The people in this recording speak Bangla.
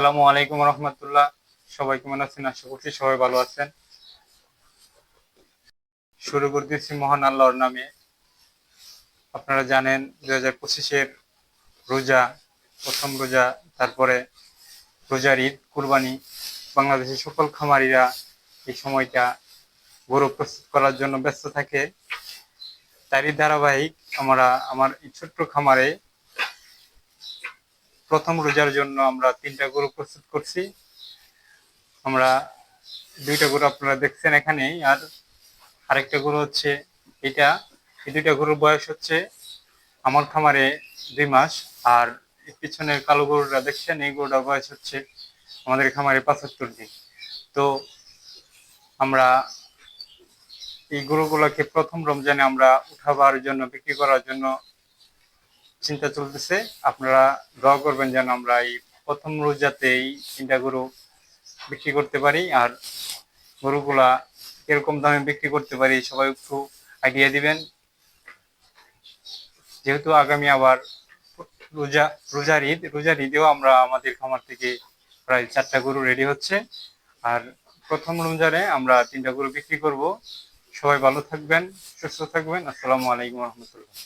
আসসালামু আলাইকুম রহমতুল্লাহ। সবাই কেমন আছেন? আশা করছি সবাই ভালো আছেন। শুরু করতেছি মহান আল্লাহর নামে। আপনারা জানেন, দুই হাজার পঁচিশের রোজা, প্রথম রোজা, তারপরে রোজার ঈদ, কুরবানি। বাংলাদেশের সকল খামারিরা এই সময়টা গরু প্রস্তুত করার জন্য ব্যস্ত থাকে। তারই ধারাবাহিক আমরা আমার এই ছোট্ট খামারে প্রথম রোজার জন্য আমরা তিনটা গরু প্রস্তুত করছি। আমরা দুইটা গরু আপনারা দেখছেন এখানেই, আর আরেকটা গরু হচ্ছে এটা। এই দুইটা গরুর বয়স হচ্ছে আমার খামারে দুই মাস, আর পিছনের কালো গরুটা দেখছেন, এই গরুটার বয়স হচ্ছে আমাদের খামারে পঁচাত্তর দিন। তো আমরা এই গরুগুলোকে প্রথম রমজানে আমরা উঠাবার জন্য, বিক্রি করার জন্য চিন্তা চলতেছে। আপনারা দোয়া করবেন যেন আমরা এই প্রথম রোজাতে এই তিনটা গরু বিক্রি করতে পারি আর গরুগুলা কীরকম দামে বিক্রি করতে পারি সবাই একটু আইডিয়া দিবেন। যেহেতু আগামী আবার রোজা, রোজার ঈদ, রোজার ঈদেও আমরা আমাদের খামার থেকে প্রায় চারটা গরু রেডি হচ্ছে। আর প্রথম রমজানে আমরা তিনটা গরু বিক্রি করব। সবাই ভালো থাকবেন, সুস্থ থাকবেন। আসসালামু আলাইকুম রহমতুল্লাহ।